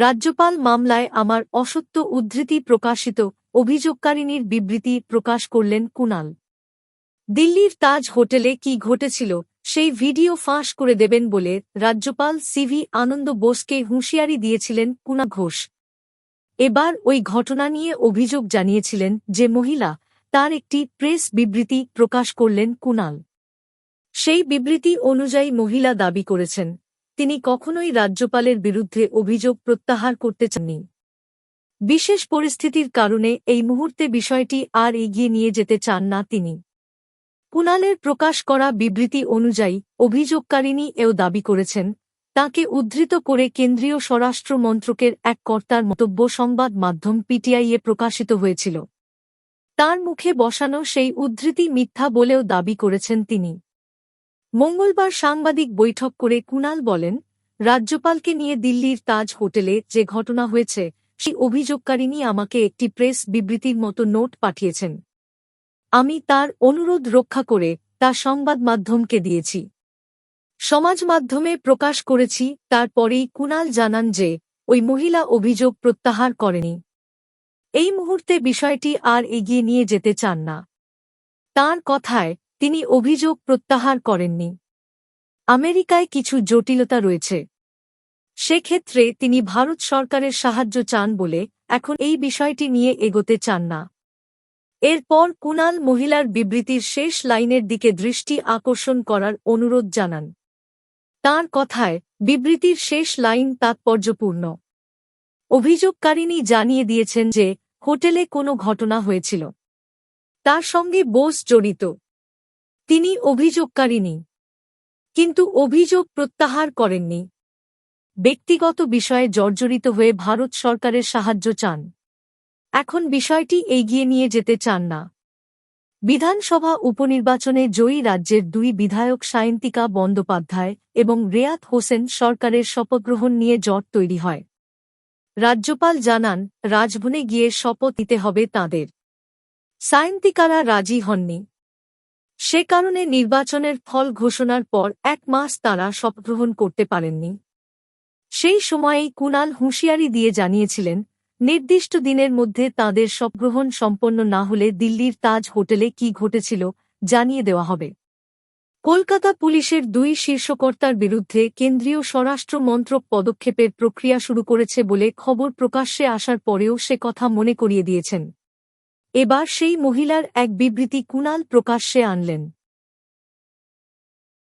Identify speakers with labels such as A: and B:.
A: রাজ্যপাল মামলায় আমার অসত্য উদ্ধৃতি প্রকাশিত অভিযোগকারিনীর বিবৃতি প্রকাশ করলেন কুনাল। দিল্লির তাজ হোটেলে কি ঘটেছিল, সেই ভিডিও ফাঁস করে দেবেন বলে রাজ্যপাল সিভি আনন্দ বোসকে হুঁশিয়ারি দিয়েছিলেন কুনা ঘোষ। এবার ওই ঘটনা নিয়ে অভিযোগ জানিয়েছিলেন যে মহিলা, তার একটি প্রেস বিবৃতি প্রকাশ করলেন কুনাল। সেই বিবৃতি অনুযায়ী মহিলা দাবি করেছেন তিনি কখনোই রাজ্যপালের বিরুদ্ধে অভিযোগ প্রত্যাহার করতে চাননি। বিশেষ পরিস্থিতির কারণে এই মুহূর্তে বিষয়টি আর এগিয়ে নিয়ে যেতে চান না তিনি। কুনালের প্রকাশ করা বিবৃতি অনুযায়ী অভিযোগকারিণী এও দাবি করেছেন, তাকে উদ্ধৃত করে কেন্দ্রীয় স্বরাষ্ট্র মন্ত্রকের এক কর্তার মন্তব্য সংবাদ মাধ্যম পিটিআইয়ে প্রকাশিত হয়েছিল। তার মুখে বসানো সেই উদ্ধৃতি মিথ্যা বলেও দাবি করেছেন তিনি। মঙ্গলবার সাংবাদিক বৈঠক করে কুনাল বলেন, রাজ্যপালকে নিয়ে দিল্লির তাজ হোটেলে যে ঘটনা হয়েছে, সেই অভিযোগকারিনী আমাকে একটি প্রেস বিবৃতির মতো নোট পাঠিয়েছেন। আমি তার অনুরোধ রক্ষা করে তা সংবাদ মাধ্যমকে দিয়েছি। সমাজ মাধ্যমে প্রকাশ করেছি, তারপরেই কুনাল জানান যে, ওই মহিলা অভিযোগ প্রত্যাহার করেনি। এই মুহূর্তে বিষয়টি আর এগিয়ে নিয়ে যেতে চান না। তার কথায় তিনি অভিযোগ প্রত্যাহার করেননি। আমেরিকায় কিছু জটিলতা রয়েছে। সেক্ষেত্রে তিনি ভারত সরকারের সাহায্য চান বলে এখন এই বিষয়টি নিয়ে এগোতে চান না। এরপর কুনাল মহিলার বিবৃতির শেষ লাইনের দিকে দৃষ্টি আকর্ষণ করার অনুরোধ জানান। তার কথায়, বিবৃতির শেষ লাইন তাৎপর্যপূর্ণ। অভিযোগকারিণী জানিয়ে দিয়েছেন যে, হোটেলে কোনো ঘটনা হয়েছিল। তার সঙ্গে বোস জড়িত। তিনি অভিযোগকারিনী কিন্তু অভিযোগ প্রত্যাহার করেননি। ব্যক্তিগত বিষয়ে জর্জরিত হয়ে ভারত সরকারের সাহায্য চান। এখন বিষয়টি এগিয়ে নিয়ে যেতে চান না। বিধানসভা উপনির্বাচনে জয়ী রাজ্যের দুই বিধায়ক সায়ন্তিকা বন্দ্যোপাধ্যায় এবং রেয়াত হোসেন সরকারের শপথগ্রহণ নিয়ে জট তৈরি হয়। রাজ্যপাল জানান, রাজভবনে গিয়ে শপথ দিতে হবে তাঁদের। সায়ন্তিকারা রাজি হননি। সে কারণে নির্বাচনের ফল ঘোষণার পর এক মাস তাঁরা শপথগ্রহণ করতে পারেননি। সেই সময়েই কুনাল হুঁশিয়ারি দিয়ে জানিয়েছিলেন, নির্দিষ্ট দিনের মধ্যে তাঁদের শপগ্রহণ সম্পন্ন না হলে দিল্লির তাজ হোটেলে কি ঘটেছিল জানিয়ে দেওয়া হবে। কলকাতা পুলিশের দুই শীর্ষকর্তার বিরুদ্ধে কেন্দ্রীয় স্বরাষ্ট্র মন্ত্রক পদক্ষেপের প্রক্রিয়া শুরু করেছে বলে খবর প্রকাশ্যে আসার পরেও সে কথা মনে করিয়ে দিয়েছেন। এবার সেই মহিলার এক বিবৃতি কুনাল প্রকাশ্যে আনলেন।